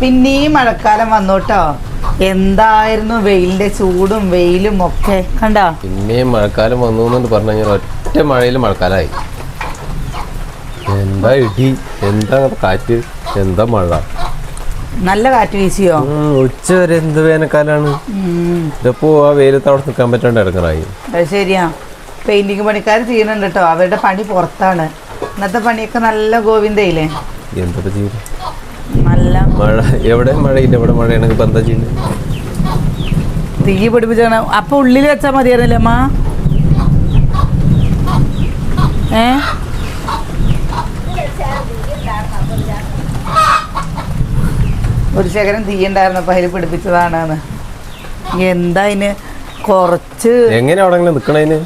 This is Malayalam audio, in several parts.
പിന്നെയും മഴക്കാലം വന്നോട്ടോ. എന്തായിരുന്നു വെയിലിന്റെ ചൂടും വെയിലും ഒക്കെ? കണ്ടോ? പിന്നെയും മഴക്കാലം വന്നു പറഞ്ഞു കഴിഞ്ഞാൽ ഒറ്റ മഴയിൽ മഴക്കാലായി. എന്താ ഇടി? എന്താ കാറ്റ്? എന്താ മഴ? നല്ല കാറ്റ് വീശിയോ? ഉച്ച വരെ എന്ത് വേനൽക്കാലാണ്? ഇതിപ്പോ ആ വെയിലത്ത് അവിടെ നിൽക്കാൻ പറ്റാണ്ട് ഇറങ്ങണായി അത് ശരിയാ. പെയിന്റിങ് പണിക്കാർ ചെയ്യുന്നുണ്ട് കേട്ടോ. അവരുടെ പണി പുറത്താണ്. ഇന്നത്തെ പണിയൊക്കെ നല്ല ഗോവിന്ദയില്ലേ? എന്താ ചെയ്യും നല്ല മഴ. എവിടെ? മഴയില്ല. എവിടെ മഴയാണെങ്കിൽ ഇപ്പൊ എന്താ ചെയ്യുന്നത് തീ പിടിപ്പിച്ചാണ്. അപ്പൊ ഉള്ളിൽ വെച്ചാ മതിയായിരുന്നല്ലേ അമ്മ? ഏ? ഒരു ശേഖരം തീ ഉണ്ടായിരുന്നു. അപ്പൊ അതിൽ പിടിപ്പിച്ചതാണ് എന്താ അതിന്? കുറച്ച് എങ്ങനെ അവിടെ നിക്കണതിന്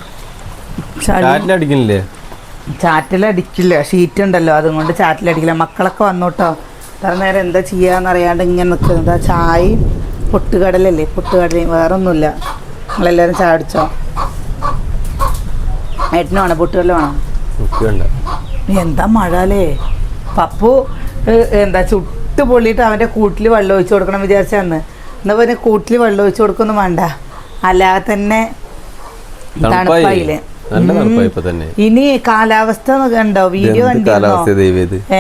ചളി. കാറ്റിലടിക്കണില്ലേ ചാറ്റിലടിക്കില്ല ഷീറ്റ് ഉണ്ടല്ലോ. അതുകൊണ്ട് ചാറ്റിലടിക്കില്ല മക്കളൊക്കെ വന്നോട്ടോ. ഇത്ര നേരം എന്താ ചെയ്യാന്ന് അറിയാണ്ട് ഇങ്ങനെ നിൽക്കുന്നത് ചായ പൊട്ടുകടലല്ലേ? പൊട്ടുകടലയും. വേറെ ഒന്നുമില്ല നിങ്ങളെല്ലാവരും ചായ അടിച്ചോ ഏട്ടനും വേണം? പൊട്ടുകടല വേണം? എന്താ മഴ അല്ലേ പപ്പു എന്താ ചുട്ട് പൊള്ളിയിട്ട് അവന്റെ കൂട്ടിൽ വെള്ളം ഒഴിച്ചു കൊടുക്കണം വിചാരിച്ചാന്ന്. എന്നാ പിന്നെ കൂട്ടിൽ വെള്ളം ഒഴിച്ചു കൊടുക്കൊന്നും വേണ്ട. അല്ലാതെ തന്നെ തണുപ്പായില്ലേ? നല്ല ഉം. തണുപ്പായി ഇപ്പൊ തന്നെ. ഇനി കാലാവസ്ഥ കണ്ടോ? വീഡിയോ കണ്ടോ കാലാവസ്ഥ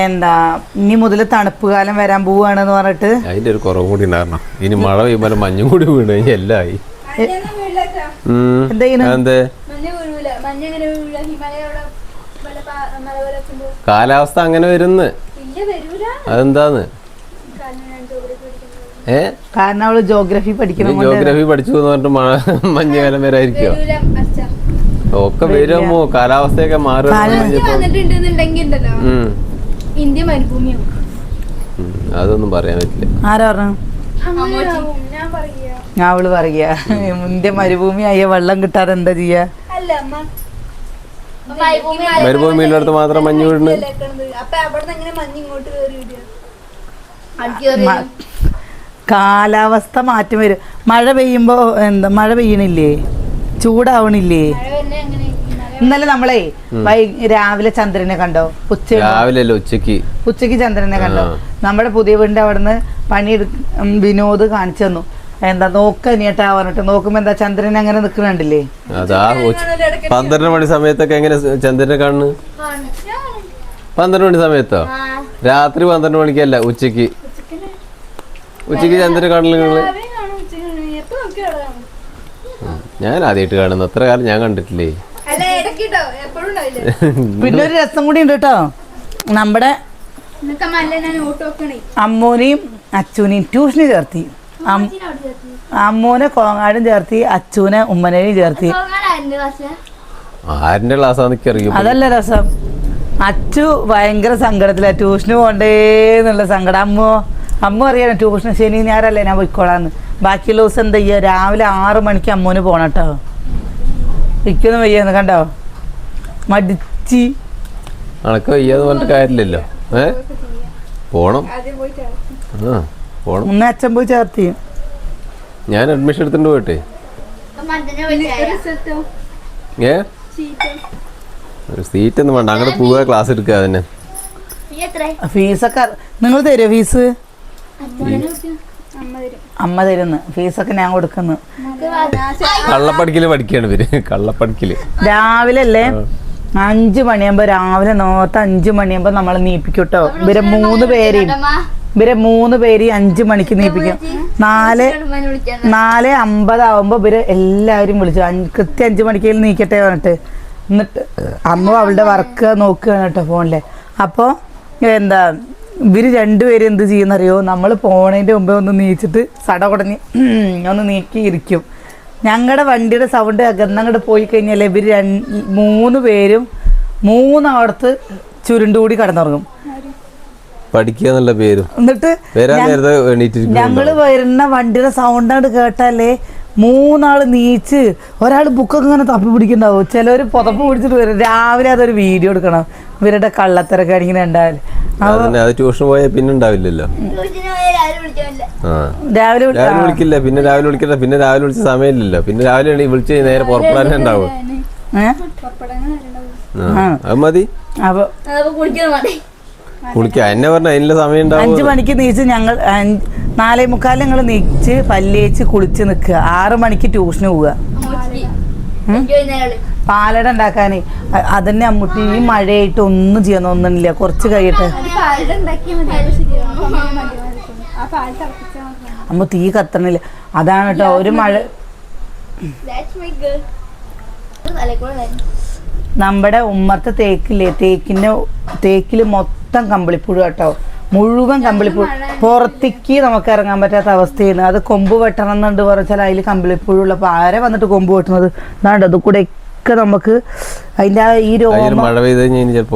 എന്താ ഇനി മുതൽ തണുപ്പ് കാലം വരാൻ പോവാണെന്ന് പറഞ്ഞിട്ട്? അതിന്റെ ഒരു കുറവ് കൂടി ഉണ്ടായിരുന്നു ഇനി മഴ പെയ്യുമ്പോൾ മഞ്ഞും കൂടി വീണു കഴിഞ്ഞാൽ എല്ലാം ആയി. മഞ്ഞൊന്നും വീഴില്ലട്ടോ. ഉം. എന്താ ചെയ്യുന്നെ? അതെന്തേ? മഞ്ഞ് വീഴൂല. മഞ്ഞ് ഹിമാലയ അവിടെ വല്ല മല പോലെ കാലാവസ്ഥ അങ്ങനെ വരുന്ന്. അതെന്താന്ന്? കാരണം അവൾ ജോഗ്രഫി പഠിക്കണം ജോഗ്രഫി പഠിച്ചു എന്ന് പറഞ്ഞിട്ട് മഞ്ഞ മഞ്ഞുകാലം വരായിരിക്കോ ഒക്കെ വരുമോ? കാലാവസ്ഥയൊക്കെ മാറും ഇന്ത്യ മരുഭൂമിയാവും അതൊന്നും പറയാൻ പറ്റില്ല. ആരാ പറഞ്ഞു? പറയാ അവൾ പറയുക ഇന്ത്യ മരുഭൂമിയായ വെള്ളം കിട്ടാതെ എന്താ ചെയ്യാ? അല്ല അമ്മ. മരുഭൂമി മരുഭൂമിയുടെ മാത്രം മഞ്ഞ് വീഴുന്നു അപ്പൊ എങ്ങനെ മഞ്ഞ് ഇങ്ങോട്ട് കയറി വരിക? മ- കാലാവസ്ഥ മാറ്റം വരും. മഴ പെയ്യുമ്പോ എന്താ മഴ പെയ്യണില്ലേ? ചൂടാവണില്ലേ? ഇന്നലെ നമ്മളെ വൈ രാവിലെ ചന്ദ്രനെ കണ്ടോ? ഉച്ച രാവിലെ ഉച്ചയ്ക്ക് ഉച്ചയ്ക്ക് ചന്ദ്രനെ കണ്ടോ. നമ്മുടെ പുതിയ വീടിന്റെ അവിടുന്ന് പണി വിനോദ് കാണിച്ചു തന്നു. എന്താ നോക്ക നീട്ടാ പറഞ്ഞിട്ട്. നോക്കുമ്പോ എന്താ ചന്ദ്രൻ അങ്ങനെ നിക്കണുണ്ടില്ലേ? അതാ പന്ത്രണ്ട് മണി സമയത്തൊക്കെ എങ്ങനെ ചന്ദ്രനെ കാണുന്നു പന്ത്രണ്ട് മണി സമയത്തോ? രാത്രി പന്ത്രണ്ട് മണിക്കല്ല ഉച്ചയ്ക്ക് ഉച്ചയ്ക്ക് ചന്ദ്രനെ കാണില്ല നിങ്ങൾ എപ്പോ നോക്കി അവിടെ കാണും. ഞാൻ ആദ്യമായിട്ട് കാണുന്നു അത്ര കാലം ഞാൻ കണ്ടിട്ടില്ലേ? പിന്നെ ഒരു രസം കൂടി ഉണ്ട് കേട്ടോ. നമ്മുടെ അമ്മൂനെയും അച്ചൂനെയും ട്യൂഷന് ചേർത്തി. അമ്മൂനെ കോങ്ങാടും ചേർത്തി അച്ചൂനെ ഉമ്മനെയും ചേർത്തി. ആരിന്റെ ക്ലാസ്? അതല്ല രസം. അച്ചു ഭയങ്കര സങ്കടത്തില. ട്യൂഷന് പോണ്ടേ എന്നുള്ള സങ്കടം. അമ്മോ അമ്മ അറിയാനോ ട്യൂഷൻ ശനി ഞായറല്ലേ ഞാൻ പോയിക്കോളാന്ന്. ബാക്കിയുള്ള ദിവസം എന്താ ചെയ്യുക രാവിലെ ആറ് മണിക്ക് അമ്മൂന് പോണം കേട്ടോ ഇക്കൊന്നും വയ്യാന്ന് കണ്ടോ? മടിച്ചി. അണക്ക് വയ്യാന്ന് പറഞ്ഞിട്ട് കാര്യമില്ലല്ലോ. ഏ? പോണം. ആദ്യം പോയിട്ട് ആ പോണം. ഒന്ന് അച്ഛൻ പോയി ചേർത്തി. ഞാൻ അഡ്മിഷൻ എടുത്തിട്ട് പോയിട്ടെ. ഏ? ഒരു സീറ്റ് ഒന്നും വേണ്ട. അങ്ങോട്ട് പോവുക ക്ലാസ് എടുക്കുക തന്നെ ഫീസൊക്കെ നിങ്ങൾ തരുമോ ഫീസ്? അമ്മ തരും അമ്മ തരുന്നു. ഫീസൊക്കെ ഞാൻ കൊടുക്കുന്നു. കള്ളപ്പടിക്കൽ പഠിക്കാണ് ഇവർ. കള്ളപ്പടിക്കൽ രാവിലെ അല്ലേ അഞ്ചു മണിയാകുമ്പോ രാവിലെ നോത്ത അഞ്ചു മണിയാകുമ്പോ നമ്മൾ നീപ്പിക്കൂട്ടോ. കേട്ടോ ഇവരെ മൂന്ന് പേരെയും ഇവരെ മൂന്ന് പേരെയും അഞ്ചു മണിക്ക് നീപ്പിക്കും. നാല് നാല് അമ്പതാവുമ്പോ ഇവർ എല്ലാവരും വിളിച്ചു. കൃത്യം അഞ്ചു മണിക്ക് നീക്കട്ടെ പറഞ്ഞിട്ട്. എന്നിട്ട് അമ്മ അവളുടെ വർക്ക് നോക്കുകയാണ് കേട്ടോ ഫോണിൽ. അപ്പോൾ എന്താ ഇവർ രണ്ടുപേരും എന്ത് ചെയ്യുന്നറിയോ? നമ്മൾ പോണതിന്റെ മുമ്പേ ഒന്ന് നീച്ചിട്ട് സട കുടഞ്ഞ് ഒന്ന് നീക്കി ഇരിക്കും ഞങ്ങളുടെ വണ്ടിയുടെ സൗണ്ട് അകന്നങ്ങോട്ട് പോയി കഴിഞ്ഞാൽ ഇവർ രണ്ട് മൂന്ന് പേരും മൂന്നവിടത്ത് ചുരുണ്ടുകൂടി കടന്നിറങ്ങും. പഠിക്കുക എന്നുള്ള പേരും. എന്നിട്ട് ഞങ്ങൾ വരുന്ന വണ്ടിയുടെ സൗണ്ട് അങ്ങോട്ട് കേട്ടാലേ മൂന്നാൾ നീച്ച് ഒരാൾ ബുക്കൊക്കെ ഇങ്ങനെ തപ്പി പിടിക്കണ്ടാവും ചിലർ പുതപ്പ് പിടിച്ചിട്ട് വരും. രാവിലെ അതൊരു വീഡിയോ എടുക്കണം. ഇവരുടെ കള്ളത്തിരക്ക് ഇങ്ങനെ ഉണ്ടാവില്ല അതന്നെ അത് ട്യൂഷൻ പോയാൽ പിന്നെ ഉണ്ടാവില്ലല്ലോ. രാവിലെ വിളി- രാവിലെ വിളിക്കില്ല പിന്നെ രാവിലെ വിളിക്കണ്ട പിന്നെ രാവിലെ വിളിച്ച സമയമില്ലല്ലോ. പിന്നെ രാവിലെ വിളിച്ച് നേരെ പുറപ്പെടാനേ ഉണ്ടാവും. അത് മതി. അപ്പൊ കുളിക്കാൻ എന്നെ പറഞ്ഞ അതിനുള്ള സമയം അഞ്ചു മണിക്ക് നീച്ച് ഞങ്ങൾ നാലേ മുക്കാൽ ഞങ്ങൾ നീച്ച് പല്ലേച്ച് കുളിച്ച് നിൽക്കുക ആറ് മണിക്ക് ട്യൂഷന് പോവുക. പാലട ഉണ്ടാക്കാൻ അതന്നെ അമ്മൂട്ടി ഈ മഴയായിട്ട് ഒന്നും ചെയ്യാനൊന്നുമില്ല കുറച്ച് കഴിയട്ടെ. അമ്മ തീ കത്തണില്ല. അതാണ് കേട്ടോ ഒരു മഴ നമ്മുടെ ഉമ്മത്തെ തേക്കില്ലേ? തേക്കിന്റെ തേക്കിൽ മൊത്തം കമ്പിളിപ്പുഴ കേട്ടോ. മുഴുവൻ കമ്പിളിപ്പുഴു പുറത്തേക്ക് നമുക്ക് ഇറങ്ങാൻ പറ്റാത്ത അവസ്ഥയാണ്. അത് കൊമ്പ് വെട്ടണം എന്നുണ്ട് പറഞ്ഞാൽ അതിൽ കമ്പിളിപ്പുഴു ഉള്ളപ്പോൾ ആരെ വന്നിട്ട് കൊമ്പ് വെട്ടുന്നത്? എന്നാണ്ട് അത് കൂടെ ഒക്കെ നമുക്ക് അതിന്റെ ആ ഈ രോമം മഴ പെയ്ത് കഴിഞ്ഞാൽ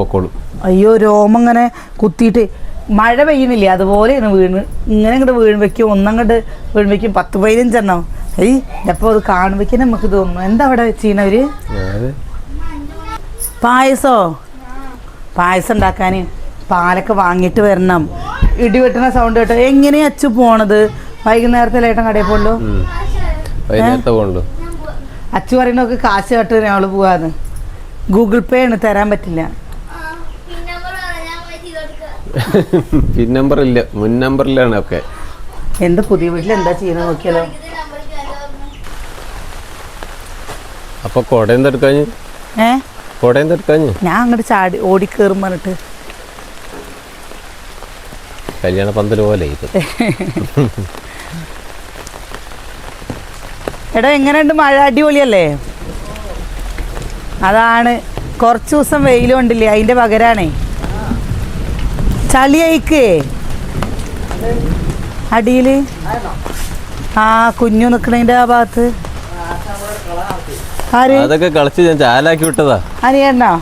അയ്യോ രോമം ഇങ്ങനെ കുത്തിയിട്ട് മഴ പെയ്യുന്നില്ലേ? അതുപോലെയാണ് വീണ് ഇങ്ങനെ ഇങ്ങോട്ട് വീണ് വെക്കും. ഒന്നങ്ങോട്ട് വെക്കും. പത്ത് പതിനഞ്ചെണ്ണം ഏയ് അപ്പോൾ അത് കാണുമ്പോഴേക്കും നമുക്ക് തോന്നുന്നു എന്താ അവിടെ അതെ പായസോ? പായസം ഉണ്ടാക്കാൻ. പാലൊക്കെ വാങ്ങിയിട്ട് വരണം. ഇടി വെട്ടുന്ന സൗണ്ട് കേട്ടോ. എങ്ങനെയാ അച്ചു പോണത്? വൈകുന്നേരത്തെ ലേട്ടൻ കടയിൽ പോകണ്ടു അച്ചു പറയുന്നൊക്കെ കാശ് കട്ട് ഞങ്ങൾ പോവാന്ന്. ഗൂഗിൾ പേ ആണ് തരാൻ പറ്റില്ല. പിൻ നമ്പർ ഇല്ല. മുൻ നമ്പറിലാണ് ഒക്കെ. എന്ത് പുതിയ വീട്ടിൽ എന്താ ചെയ്യുന്നത് നോക്കിയാലോ? അപ്പൊ കൊടയെന്തെടുക്കാഞ്ഞ് തെടുക്കാഞ്ഞ് ഏ? കുടയും തെടുക്കാഞ്ഞ് ഞാൻ അങ്ങോട്ട് ചാടി ഓടിക്കേറും പറഞ്ഞിട്ട്. കല്യാണ പന്തൽ പോലെ ഇത്. എടാ എങ്ങനെയുണ്ട് മഴ? അടിപൊളിയല്ലേ? അതാണ്. കുറച്ച് ദിവസം വെയിൽ കൊണ്ടില്ലേ അതിന്റെ പകരാണേ. ചളി അയക്കേ അടിയിൽ. ആ കുഞ്ഞു നിക്കണതിന്റെ ആ ഭാഗത്ത്. അതൊക്കെ കളിച്ച് ഞാൻ ചാലാക്കി വിട്ടതാ. അനിയണ്ണോ?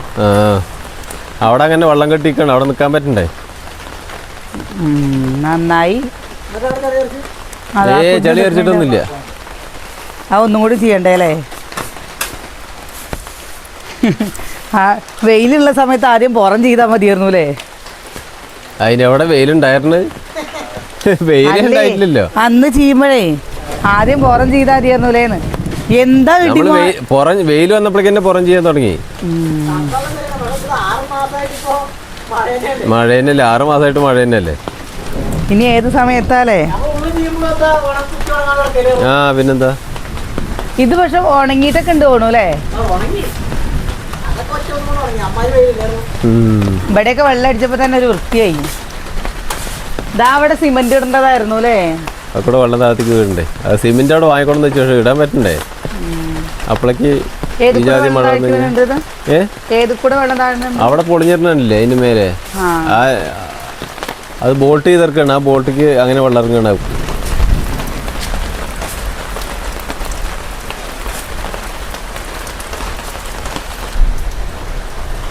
അവിടെ അങ്ങനെ വെള്ളം കെട്ടിക്കണം. അവിടെ നിക്കാൻ പറ്റണ്ടേ? നന്നായി. ചെളിയൊന്നുമില്ല ചളി ആ ഒന്നും കൂടി ചെയ്യണ്ടേ അല്ലേ? ആ വെയിലുള്ള സമയത്ത് ആദ്യം പുറം ചെയ്താൽ മതിയായിരുന്നു അല്ലേ? അതിനവിടെ വെയിലുണ്ടായിരുന്നു? വെയിലുണ്ടായിട്ടില്ലല്ലോ അന്ന് ചെയ്യുമ്പോഴേ ആദ്യം പുറം ചെയ്താൽ മതിയായിരുന്നു അല്ലേന്ന്. എന്താ പുറം വെയിൽ വന്നപ്പോഴേക്കും പുറം ചെയ്യാൻ തുടങ്ങി. മഴ തന്നെയല്ലേ ആറ് മാസമായിട്ട് മഴ തന്നെയല്ലേ ഇനി ഏത് സമയത്താലേ? ആ പിന്നെന്താ? ഇത് പക്ഷെ ഉണങ്ങിയിട്ടൊക്കെ ഉണ്ട് തോന്നു അല്ലേ. ഇവിടെയൊക്കെ വെള്ളം അടിച്ചപ്പോ തന്നെ ഒരു വൃത്തിയായി. ഇതാ അവിടെ സിമന്റ് ഇടേണ്ടതായിരുന്നു അല്ലേ? അവിടെ വെള്ളം താഴത്തേക്ക് വീടണ്ടേ സിമെന്റ് അവിടെ വാങ്ങിക്കൊണ്ടെന്ന് വെച്ചാൽ ഇടാൻ പറ്റണ്ടേ? അപ്പോഴേക്ക് ഏത് ഈ ജാതി മഴ? ഏ? അവിടെ പൊളിഞ്ഞിരുന്നില്ലേ അതിന് മേലെ? ആ. അത് ബോൾട്ട് ചെയ്തിറക്കാണ്. ആ ബോട്ടിക്ക് അങ്ങനെ വെള്ളം ഇറങ്ങണം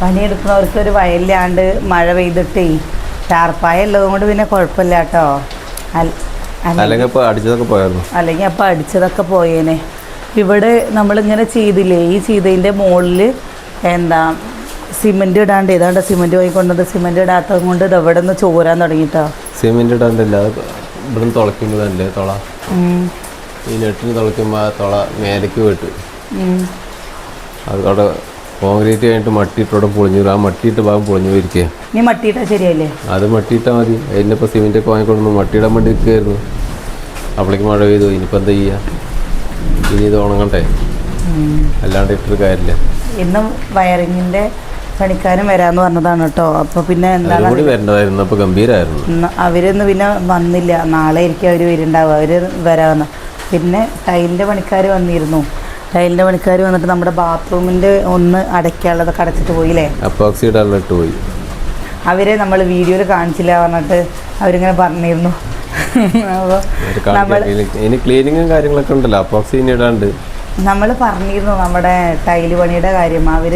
പണിയെടുക്കുന്നവർക്ക് ഒരു വയലിലാണ്ട് മഴ പെയ്തിട്ടേ ടാർപ്പായ ഉള്ളതും കൊണ്ട് പിന്നെ കുഴപ്പമില്ല കേട്ടോ അല്ലെങ്കിൽ അപ്പോൾ അടിച്ചതൊക്കെ പോയായിരുന്നു? അല്ലെങ്കിൽ അപ്പം അടിച്ചതൊക്കെ പോയേനെ. ഇവിടെ നമ്മളിങ്ങനെ ചെയ്തില്ലേ? ഈ ചെയ്തതിന്റെ മുകളിൽ എന്താ സിമെന്റ് ഇടാണ്ട് ഏതാണ്ട് സിമെന്റ് വാങ്ങിക്കൊണ്ടത് സിമെന്റ് ഇടാത്തത് കൊണ്ട് ഇത് എവിടെ നിന്ന് ചോരാൻ തുടങ്ങിട്ടോ? സിമെന്റ് ഇടാണ്ടല്ല ഇവിടെ നിന്ന് തുളയ്ക്കുന്നതല്ലേ തുള? ഈ നെട്ടിന് തുളയ്ക്കുമ്പോൾ ആ തുള മേലേക്ക് അത് അവിടെ കോൺക്രീറ്റ് കഴിഞ്ഞിട്ട് മട്ടിയിട്ടോടെ പൊളിഞ്ഞു ആ മട്ടിയിട്ട് ഭാഗം പൊളിഞ്ഞു പോയിരിക്കുക നീ മട്ടിയിട്ടാ ശരിയല്ലേ? അത് മട്ടിയിട്ടാ മതി. അതിനിപ്പോൾ സിമെന്റ് ഒക്കെ വാങ്ങിക്കൊണ്ടു മട്ടിയിടാൻ വേണ്ടി നിൽക്കുകയായിരുന്നു. അപ്പോഴേക്ക് മഴ പെയ്തു. ഇനിയിപ്പോൾ എന്താ ചെയ്യുക ഇനി ഇത് ഉണങ്ങണ്ടേ? അല്ലാണ്ട് ഇട്ടൊരു കാര്യമില്ല. ഇന്ന് വയറിങ്ങിന്റെ പണിക്കാരും വരാന്ന് പറഞ്ഞതാണ് കേട്ടോ. അപ്പോൾ പിന്നെ എന്താണ് അപ്പോൾ ഗംഭീരമായിരുന്നു ഇന്ന് അവരൊന്നും പിന്നെ വന്നില്ല. നാളെ ആയിരിക്കും അവർ വരുന്നുണ്ടാവുക അവർ വരാമെന്ന് പിന്നെ ടൈലിന്റെ പണിക്കാർ വന്നിരുന്നു. ടൈലിന്റെ പണിക്കാർ വന്നിട്ട് നമ്മുടെ ബാത്റൂമിന്റെ ഒന്ന് അടയ്ക്കാനുള്ളതൊക്കെ അടച്ചിട്ട് പോയില്ലേ? അപ്പോക്സി ഇടാനുള്ള ഇട്ട് പോയി. അവരെ നമ്മൾ വീഡിയോയിൽ കാണിച്ചില്ല പറഞ്ഞിട്ട് അവരിങ്ങനെ പറഞ്ഞിരുന്നു. ഇനി ക്ലീനിങ്ങും കാര്യങ്ങളൊക്കെ ഉണ്ടല്ലോ. അപ്പോക്സി ഇനി ഇടാണ്ട്. നമ്മൾ പറഞ്ഞിരുന്നു നമ്മുടെ ടൈൽ പണിയുടെ കാര്യം. അവർ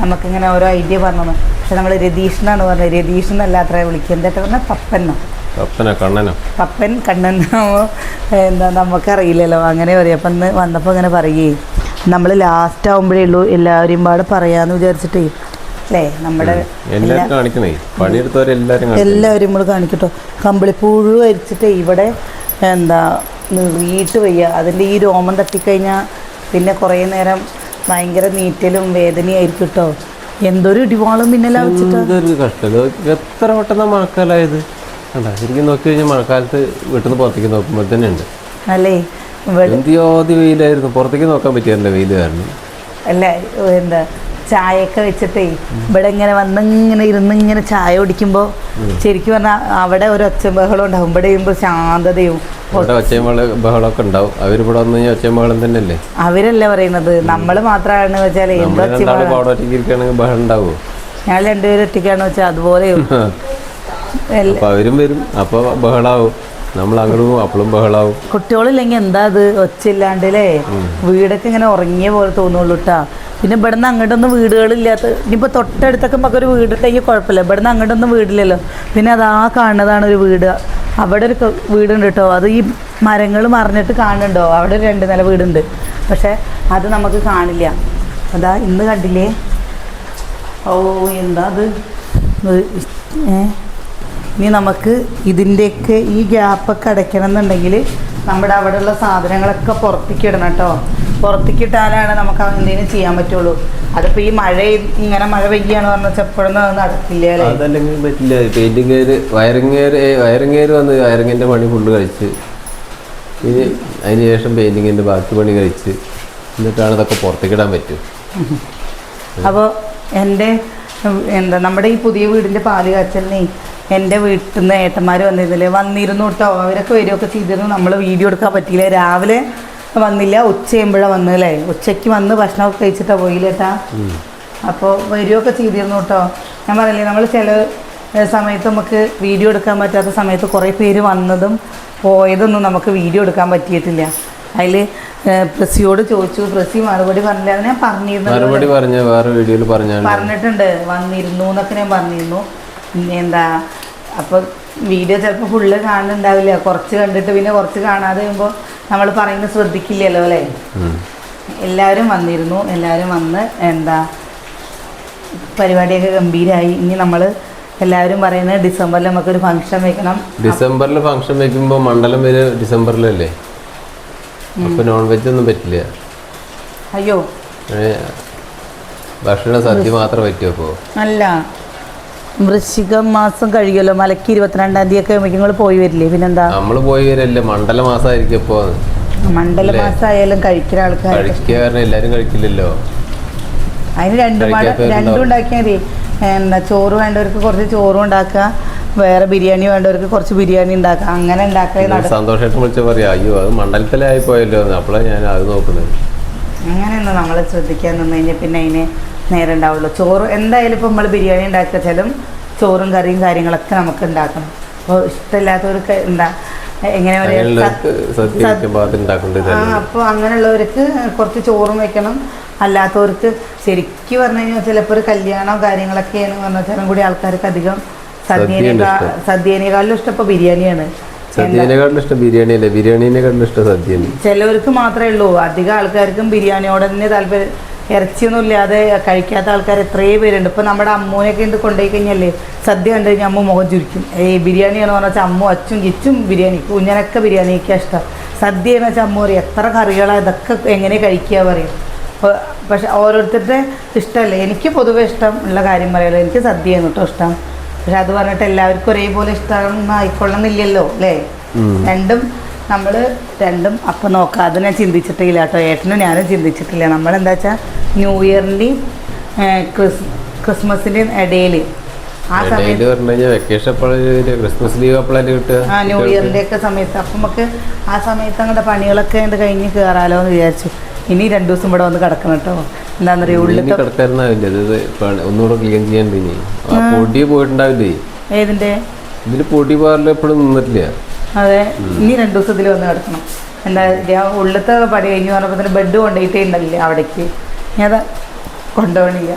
നമുക്കിങ്ങനെ ഓരോ ഐഡിയ പറഞ്ഞു പക്ഷെ നമ്മൾ രതീഷ് എന്നാണ് പറഞ്ഞത്. രതീഷ് എന്നല്ല അത്ര വിളിക്കുക എന്താ പറഞ്ഞാൽ പപ്പനോ പപ്പനോ കണ്ണനോ? പപ്പൻ കണ്ണനോ എന്താ നമുക്കറിയില്ലല്ലോ. അങ്ങനെ പറയും. അപ്പം ഇന്ന് വന്നപ്പോൾ അങ്ങനെ പറയേ നമ്മൾ ലാസ്റ്റ് ആകുമ്പോഴേ ഉള്ളൂ. എല്ലാവരെയും പാടെ പറയാന്ന് വിചാരിച്ചിട്ടേ. അല്ലേ നമ്മുടെ എല്ലാവരും നമ്മൾ കാണിക്കട്ടോ. കമ്പിളിപ്പുഴു അരിച്ചിട്ട് ഇവിടെ എന്താ നീട്ട് വയ്യ. അതിന്റെ ഈ രോമം തട്ടിക്കഴിഞ്ഞാൽ പിന്നെ കുറേ നേരം ഭയങ്കര നീറ്റലും വേദനയും വേദനയായിരിക്കും കേട്ടോ എന്തൊരു ഇടിവാളും മിന്നലാ വെച്ചിട്ട്. എത്ര വട്ടം മഴക്കാലായത്? ശരിക്കും നോക്കി കഴിഞ്ഞാൽ മഴക്കാലത്ത് വീട്ടിൽ നിന്ന് പുറത്തേക്ക് നോക്കുമ്പോൾ തന്നെ ഉണ്ട്. അല്ലേ? എന്തിയോതി വെയിലായിരുന്നു. പുറത്തേക്ക് നോക്കാൻ പറ്റിയല്ല വെയിൽ കാരണം. അല്ല എന്താ ചായയൊക്കെ വെച്ചിട്ടേ ഇവിടെ ഇങ്ങനെ വന്ന് ഇങ്ങനെ ഇരുന്ന് ഇങ്ങനെ ചായ കുടിക്കുമ്പോൾ ശരിക്കും പറഞ്ഞാൽ അവിടെ ഒരു ഒച്ച ബഹളം ഉണ്ടാവും. ഇവിടെ ചെയ്യുമ്പോൾ ശാന്തതയും അവരല്ലേ ബഹളമൊക്കെ ഉണ്ടാവും. അവരിവിടെ വന്നു കഴിഞ്ഞാൽ ഒച്ചയും ബഹളം തന്നെയല്ലേ? അവരല്ല പറയുന്നത്? നമ്മൾ മാത്രമാണ് വെച്ചാൽ ബഹളം ഉണ്ടാവും? ഞാൻ രണ്ടുപേരും ഒറ്റയ്ക്കാണ് വെച്ചാൽ അതുപോലെയും. അവരും വരും. അപ്പൊ ബഹളാവും. നമ്മൾ അങ്ങോട്ട് പോകും അപ്പളും ബഹളാവും. കുട്ടികളില്ലെങ്കിൽ എന്താ അത്? ഒച്ചില്ലാണ്ടല്ലേ വീടൊക്കെ ഇങ്ങനെ ഉറങ്ങിയ പോലെ തോന്നുള്ളൂ കേട്ടാ പിന്നെ ഇവിടുന്ന് അങ്ങോട്ടൊന്നും വീടുകളില്ലാത്ത ഇനിയിപ്പോൾ തൊട്ടടുത്തൊക്കെ നമുക്ക് ഒരു വീടുണ്ടെങ്കിൽ കുഴപ്പമില്ല. ഇവിടുന്ന് അങ്ങോട്ടൊന്നും വീടില്ലല്ലോ. പിന്നെ അതാ കാണുന്നതാണ് ഒരു വീട്. അവിടെ ഒരു വീടുണ്ട് കേട്ടോ അത് ഈ മരങ്ങൾ മറിഞ്ഞിട്ട് കാണുന്നുണ്ടോ? അവിടെ ഒരു രണ്ട് നില വീടുണ്ട്. പക്ഷേ അത് നമുക്ക് കാണില്ല. അതാ ഇന്ന് കണ്ടില്ലേ? ഓ എന്താ അത്? ഏ? ഇനി നമുക്ക് ഇതിന്റെയൊക്കെ ഈ ഗ്യാപ്പൊക്കെ അടയ്ക്കണം എന്നുണ്ടെങ്കിൽ നമ്മുടെ അവിടെയുള്ള സാധനങ്ങളൊക്കെ പുറത്തേക്ക് ഇടണം കേട്ടോ. പുറത്തേക്ക് ഇട്ടാലാണ് നമുക്ക് എന്തെങ്കിലും ചെയ്യാൻ പറ്റുള്ളൂ. അതിപ്പോൾ ഈ മഴ ഇങ്ങനെ മഴ പെയ്യാണ് പറഞ്ഞാൽ എപ്പോഴൊന്നും അത് നടക്കില്ല അതല്ലെങ്കിൽ പറ്റില്ല. പെയിന്റിങ്ങേര് വയറിങ്ങേര് വയറിങ്ങേര് വന്ന് വയറിങ്ങിന്റെ പണി ഫുള്ള് കഴിച്ച്. ഇനി അതിന് ശേഷം പെയിന്റിങ്ങിന്റെ ബാക്കി പണി കഴിച്ച്. എന്നിട്ടാണ് ഇതൊക്കെ പുറത്തേക്ക് ഇടാൻ പറ്റും. അപ്പോൾ എന്റെ എന്താ നമ്മുടെ ഈ പുതിയ വീടിന്റെ പാൽ കാച്ചലിനെ എന്റെ വീട്ടിൽ നിന്ന് ഏട്ടന്മാർ വന്നിരുന്നില്ലേ? വന്നിരുന്നു കേട്ടോ അവരൊക്കെ വരികയൊക്കെ ചെയ്തിരുന്നു. നമ്മൾ വീഡിയോ എടുക്കാൻ പറ്റിയില്ല? രാവിലെ വന്നില്ല ഉച്ച ചെയ്യുമ്പോഴാണ് വന്നല്ലേ ഉച്ചയ്ക്ക് വന്ന് ഭക്ഷണമൊക്കെ കഴിച്ചിട്ടാണ് പോയില്ലേട്ടാ അപ്പോൾ വരികയൊക്കെ ചെയ്തിരുന്നു കേട്ടോ ഞാൻ പറഞ്ഞില്ലേ നമ്മൾ ചില സമയത്ത് നമുക്ക് വീഡിയോ എടുക്കാൻ പറ്റാത്ത സമയത്ത് കുറേ പേര് വന്നതും പോയതൊന്നും നമുക്ക് വീഡിയോ എടുക്കാൻ പറ്റിയിട്ടില്ല. അതിൽ പ്രസിയോട് ചോദിച്ചു. പ്രസി മറുപടി പറഞ്ഞില്ല. ഞാൻ പറഞ്ഞിരുന്നു മറുപടി പറഞ്ഞ വേറെ വീഡിയോയിൽ പറഞ്ഞിട്ടുണ്ട്. വന്നിരുന്നു എന്നൊക്കെ ഞാൻ പറഞ്ഞിരുന്നു. എന്താ അപ്പോൾ വീഡിയോ ചിലപ്പോൾ ഫുള്ള് കാണുന്നുണ്ടാവില്ല. കുറച്ച് കണ്ടിട്ട് പിന്നെ കുറച്ച് കാണാതെ വരുമ്പോൾ നമ്മൾ പറയുന്നത് ശ്രദ്ധിക്കില്ലല്ലോ അല്ലേ? എല്ലാവരും വന്നിരുന്നു. എല്ലാവരും വന്ന് എന്താ പരിപാടിയൊക്കെ ഗംഭീരമായി ഇനി നമ്മൾ എല്ലാവരും പറയുന്നത് ഡിസംബറിൽ നമുക്കൊരു ഫംഗ്ഷൻ വെക്കണം. ഡിസംബറിൽ ഫംഗ്ഷൻ വെക്കുമ്പോൾ മണ്ഡലം വരെ ഡിസംബറിലല്ലേ? അപ്പൊ നോൺ വെജ് ഒന്നും പറ്റില്ല. അയ്യോ. ഭക്ഷണ സദ്യ മാത്രം പറ്റുമോ അല്ല. വൃശ്ചിക മാസം കഴിയുമല്ലോ? മലക്ക് ഇരുപത്തിരണ്ടാം തീയതി ഒക്കെ നിങ്ങൾ പോയി വരില്ലേ? പിന്നെന്താ? നമ്മൾ പോയി വരല്ലേ മണ്ഡല മാസമായിരിക്കും ഇപ്പോ. മണ്ഡല മാസമായാലും കഴിക്കുന്ന ആൾക്കാർ കഴിക്കുക കാരണം എല്ലാരും കഴിക്കില്ലല്ലോ. അതിന് രണ്ടും പാടെ കഴിക്കാത്തവരുണ്ടാവും. രണ്ടും ഉണ്ടാക്കിയാൽ മതി. എന്താ ചോറ് വേണ്ടവർക്ക് കുറച്ച് ചോറും ഉണ്ടാക്കുക. വേറെ ബിരിയാണി വേണ്ടവർക്ക് കുറച്ച് ബിരിയാണി ഉണ്ടാക്കുക. അങ്ങനെ ഉണ്ടാക്കാൻ സന്തോഷമായിട്ട് വിളിച്ച പറയാ അയ്യോ അത് മണ്ഡലത്തിലായി പോയല്ലോ അപ്പോഴാണ് ഞാൻ അത് നോക്കുന്നത്. അങ്ങനെയൊന്നും നമ്മൾ ശ്രദ്ധിക്കാൻ നിന്ന് കഴിഞ്ഞാൽ പിന്നെ അതിന് നേരം ഉണ്ടാവുള്ളൂ ചോറ് എന്തായാലും ഇപ്പോൾ നമ്മൾ ബിരിയാണി ഉണ്ടാക്കിയാലും ചോറും കറിയും കാര്യങ്ങളൊക്കെ നമുക്ക് ഉണ്ടാക്കണം. അപ്പോൾ ഇഷ്ടമില്ലാത്തവർക്ക് എന്താ എങ്ങനെ ആ അപ്പോൾ അങ്ങനെയുള്ളവർക്ക് കുറച്ച് ചോറും വെക്കണം. അല്ലാത്തവർക്ക് ശരിക്കും പറഞ്ഞു കഴിഞ്ഞാൽ ചിലപ്പോൾ ഒരു കല്യാണം കാര്യങ്ങളൊക്കെയാണ് പറഞ്ഞാൽ ചില കൂടി ആൾക്കാർക്ക് അധികം സദ്യനേക്കാ ഇഷ്ടം. സദ്യനേക്കാളിലും ഇഷ്ടം ഇപ്പോൾ ബിരിയാണിയാണ്. സദ്യനെക്കാട്ടിലും ഇഷ്ടം ബിരിയാണിനെക്കാട്ടിലും ഇഷ്ടം സദ്യയാണ് ചിലവർക്ക് മാത്രമേ ഉള്ളൂ. അധികം ആൾക്കാർക്കും ബിരിയാണിയോട് തന്നെ താല്പര്യം ഇറച്ചിയൊന്നും ഇല്ലാതെ കഴിക്കാത്ത ആൾക്കാർ എത്രയോ പേരുണ്ട്. ഇപ്പം നമ്മുടെ അമ്മൂനൊക്കെ ഉണ്ട് കൊണ്ടുപോയി കഴിഞ്ഞല്ലേ? സദ്യ കണ്ടു കഴിഞ്ഞാൽ അമ്മ മുഖം ചുരുക്കും. ബിരിയാണി എന്ന് പറഞ്ഞാൽ അമ്മ അച്ചും കിച്ചും ബിരിയാണി കുഞ്ഞനൊക്കെ ബിരിയാണിക്ക് ഇഷ്ടം. സദ്യ എന്ന് വെച്ചാൽ അമ്മ പറയും എത്ര കറികളാണ് ഇതൊക്കെ എങ്ങനെ കഴിക്കുക പറയും. പക്ഷെ ഓരോരുത്തരുടെ ഇഷ്ടമല്ലേ? എനിക്ക് പൊതുവെ ഇഷ്ടം ഉള്ള കാര്യം പറയുള്ളൂ എനിക്ക് സദ്യയാണ് കേട്ടോ ഇഷ്ടം. പക്ഷെ അത് പറഞ്ഞിട്ട് എല്ലാവർക്കും ഒരേപോലെ ഇഷ്ടം ആയിക്കൊള്ളണമെന്നില്ലല്ലോ അല്ലേ? രണ്ടും നമ്മൾ രണ്ടും അപ്പം നോക്കാം അത് ഞാൻ ചിന്തിച്ചിട്ടില്ല കേട്ടോ ഏട്ടനും ഞാനും ചിന്തിച്ചിട്ടില്ല. നമ്മളെന്താ വെച്ചാൽ ന്യൂ ഇയറിന്റെയും ക്രിസ് ക്രിസ്മസിന്റെയും ഇടയിൽ ആ സമയത്ത് ക്രിസ്മസ് ലീവ് ആ ന്യൂ ഇയറിന്റെ ഒക്കെ സമയത്ത്. അപ്പം നമുക്ക് ആ സമയത്ത് അങ്ങോട്ട് പണികളൊക്കെ അങ്ങോട്ട് കഴിഞ്ഞ് കയറാലോ എന്ന് വിചാരിച്ചു. ഇനി രണ്ടു ദിവസം ഇവിടെ വന്ന് കിടക്കണം കേട്ടോ എന്താണെന്നറിയോ ഇനി ഉള്ളിലത്തെ കിടക്കാറുണ്ടാവില്ല ഇത് ഒന്നുകൂടെ ക്ലീൻ ചെയ്യാണ്ട് ഇനി. പൊടി പോയിട്ടുണ്ടാവില്ലേ? ഏതിന്റെ ഇതിന് പൊടി പാറിൽ എപ്പോഴും നിന്നിട്ടില്ല. അതെ ഇനി രണ്ടു ദിവസത്തിൽ വന്ന് കിടക്കണം. എന്താ ഞാൻ ഉള്ളത്തെ പണി കഴിഞ്ഞ് പറഞ്ഞപ്പോൾ തന്നെ ബെഡ് കൊണ്ടുപോയിട്ടേ ഉണ്ടല്ലേ അവിടേക്ക്? ഞാൻ അത് കൊണ്ടുപോകണില്ല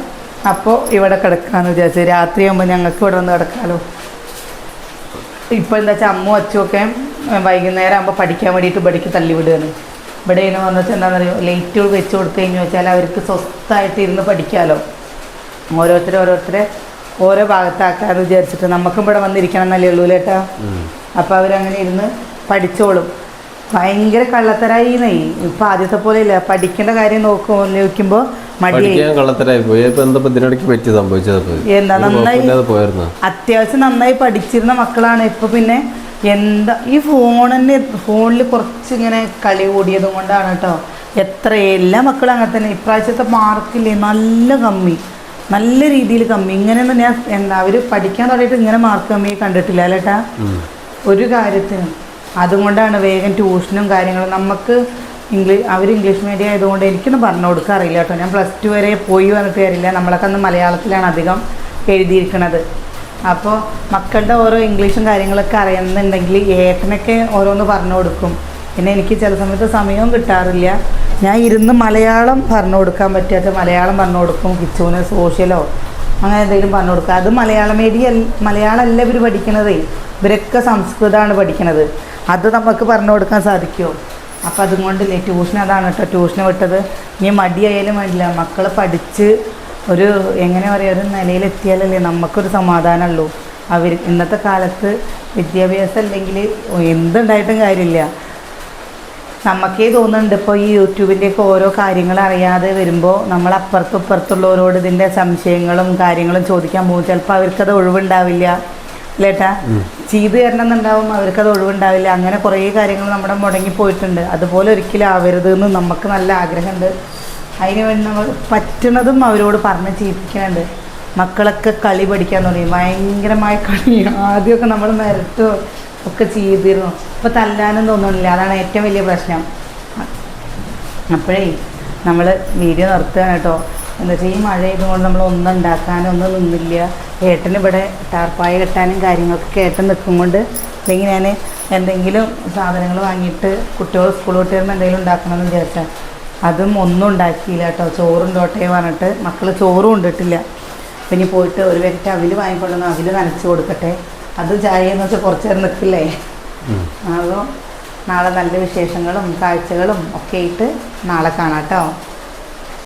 അപ്പോൾ ഇവിടെ കിടക്കാമെന്ന് വിചാരിച്ചു രാത്രിയാകുമ്പോൾ ഞങ്ങൾക്ക് ഇവിടെ വന്ന് കിടക്കാമല്ലോ ഇപ്പോൾ എന്താ വെച്ചാൽ അമ്മ അച്ചുമൊക്കെ വൈകുന്നേരം ആകുമ്പോൾ പഠിക്കാൻ വേണ്ടിയിട്ട് ഇവിടേക്ക് തള്ളി വിടുകയാണ്. ഇവിടെ വെച്ചാൽ എന്താണെന്ന് അറിയുമോ ലൈറ്റ് വെച്ച് കൊടുത്തു കഴിഞ്ഞു വെച്ചാൽ അവർക്ക് സ്വസ്ഥമായിട്ട് ഇരുന്ന് പഠിക്കാമല്ലോ ഓരോരുത്തരെ ഓരോരുത്തരെ ഓരോ ഭാഗത്താക്കാന്ന് വിചാരിച്ചിട്ട് നമുക്കും ഇവിടെ വന്നിരിക്കണം എന്നല്ലേ ഉള്ളൂ ചേട്ടാ അപ്പോൾ അവരങ്ങനെ ഇരുന്ന് പഠിച്ചോളും. ഭയങ്കര കള്ളത്തരായി നെയ് ഇപ്പം ആദ്യത്തെ പോലെ ഇല്ല പഠിക്കേണ്ട കാര്യം നോക്കുമ്പോൾ നോക്കുമ്പോൾ എന്താ നന്നായി അത്യാവശ്യം നന്നായി പഠിച്ചിരുന്ന മക്കളാണ്. ഇപ്പൊ പിന്നെ എന്താ ഈ ഫോണിന് ഫോണിൽ കുറച്ച് ഇങ്ങനെ കളി കൂടിയത് കൊണ്ടാണ് കേട്ടോ. എത്ര എല്ലാ മക്കളും അങ്ങനെ തന്നെ. ഇപ്രാവശ്യത്തെ മാർക്കില്ലേ നല്ല കമ്മി. നല്ല രീതിയിൽ കമ്മി. ഇങ്ങനെയൊന്നും ഞാൻ എന്താ അവർ പഠിക്കാൻ തുടങ്ങിയിട്ട് ഇങ്ങനെ മാർക്ക് കമ്മി കണ്ടിട്ടില്ല അല്ലേട്ടാ. ഒരു കാര്യത്തിനും. അതുകൊണ്ടാണ് വേഗം ട്യൂഷനും കാര്യങ്ങളും. നമുക്ക് ഇംഗ്ലീഷ് അവർ ഇംഗ്ലീഷ് മീഡിയം ആയതുകൊണ്ട് എനിക്കൊന്നും പറഞ്ഞു കൊടുക്കാൻ അറിയില്ല കേട്ടോ. ഞാൻ പ്ലസ് ടു വരെ പോയി വന്നിട്ട് കാര്യമില്ല നമ്മളൊക്കെ അന്ന് മലയാളത്തിലാണ് അധികം എഴുതിയിരിക്കുന്നത് അപ്പോൾ മക്കളുടെ ഓരോ ഇംഗ്ലീഷും കാര്യങ്ങളൊക്കെ അറിയുന്നുണ്ടെങ്കിൽ ഏട്ടനൊക്കെ ഓരോന്ന് പറഞ്ഞു കൊടുക്കും. പിന്നെ എനിക്ക് ചില സമയത്ത് സമയവും കിട്ടാറില്ല. ഞാൻ ഇരുന്ന് മലയാളം പറഞ്ഞു കൊടുക്കാൻ പറ്റാത്ത മലയാളം പറഞ്ഞു കൊടുക്കും. കിച്ചൂന് സോഷ്യലോ അങ്ങനെ എന്തെങ്കിലും പറഞ്ഞു കൊടുക്കുക. അത് മലയാള മീഡിയം മലയാളം അല്ല ഇവർ പഠിക്കണതേ. ഇവരൊക്കെ സംസ്കൃതമാണ് പഠിക്കണത്. അത് നമുക്ക് പറഞ്ഞു കൊടുക്കാൻ സാധിക്കുമോ? അപ്പം അതുകൊണ്ടില്ലേ ട്യൂഷൻ അതാണ് കേട്ടോ ട്യൂഷന് വിട്ടത്. ഇനി മടിയായാലും വേണ്ടില്ല. മക്കൾ പഠിച്ച് ഒരു എങ്ങനെ പറയുക ഒരു നിലയിലെത്തിയാലല്ലേ നമുക്കൊരു സമാധാനമുള്ളൂ. അവർ ഇന്നത്തെ കാലത്ത് വിദ്യാഭ്യാസം അല്ലെങ്കിൽ എന്തുണ്ടായിട്ടും കാര്യമില്ല. നമുക്കേ തോന്നുന്നുണ്ട് ഇപ്പോൾ ഈ യൂട്യൂബിന്റെയൊക്കെ ഓരോ കാര്യങ്ങൾ അറിയാതെ വരുമ്പോൾ നമ്മൾ അപ്പുറത്തും ഇപ്പുറത്തുള്ളവരോട് ഇതിന്റെ സംശയങ്ങളും കാര്യങ്ങളും ചോദിക്കാൻ പോകും. ചിലപ്പോൾ അവർക്കത് ഒഴിവുണ്ടാവില്ല. ലേട്ടാ ചെയ്തു തരണമെന്നുണ്ടാവും അവർക്കത് ഒഴിവുണ്ടാവില്ല. അങ്ങനെ കുറേ കാര്യങ്ങൾ നമ്മുടെ മുടങ്ങിപ്പോയിട്ടുണ്ട് അതുപോലെ ഒരിക്കലും ആവരുത് എന്ന് നമുക്ക് നല്ല ആഗ്രഹമുണ്ട്. അതിന് വേണ്ടി നമ്മൾ പറ്റുന്നതും അവരോട് പറഞ്ഞ് ചെയ്യിപ്പിക്കുന്നുണ്ട് മക്കളൊക്കെ കളി പഠിക്കാൻ തുടങ്ങി. ഭയങ്കരമായ കളി. ആദ്യമൊക്കെ നമ്മൾ നിരട്ടോ ഒക്കെ ചെയ്തിരുന്നു. ഇപ്പോൾ തല്ലാനും തോന്നുന്നില്ല. അതാണ് ഏറ്റവും വലിയ പ്രശ്നം. അപ്പോഴേ നമ്മൾ വീഡിയോ നിർത്തുകയാണ് കേട്ടോ. എന്താ വെച്ചാൽ ഈ മഴ ഇതുകൊണ്ട് നമ്മൾ ഒന്നും ഉണ്ടാക്കാനും ഒന്നും നിന്നില്ല. ഏട്ടന് ഇവിടെ ടാർപ്പായ കെട്ടാനും കാര്യങ്ങൾക്കൊക്കെ ഏട്ടൻ നിൽക്കും കൊണ്ട് അല്ലെങ്കിൽ ഞാൻ എന്തെങ്കിലും സാധനങ്ങൾ വാങ്ങിയിട്ട് കുട്ടികൾ സ്കൂൾ വിട്ട് വരുമ്പോൾ എന്തെങ്കിലും ഉണ്ടാക്കണമെന്ന് വിചാരിച്ചാൽ അതും ഒന്നും ഉണ്ടാക്കിയില്ല കേട്ടോ. ചോറും ചോറുണ്ടോട്ടെ പറഞ്ഞിട്ട് മക്കൾ ചോറും കൊണ്ടിട്ടില്ല. പിന്നെ പോയിട്ട് ഒരു പേരിട്ട് അവിൽ വാങ്ങിക്കൊണ്ടുവന്ന് അവിൽ നനച്ച് കൊടുക്കട്ടെ. അത് ചായ എന്ന് വെച്ചാൽ കുറച്ച് നേരം നിൽക്കില്ലേ? അതോ അപ്പോൾ നാളെ നല്ല വിശേഷങ്ങളും കാഴ്ചകളും ഒക്കെ ആയിട്ട് നാളെ കാണാം കേട്ടോ.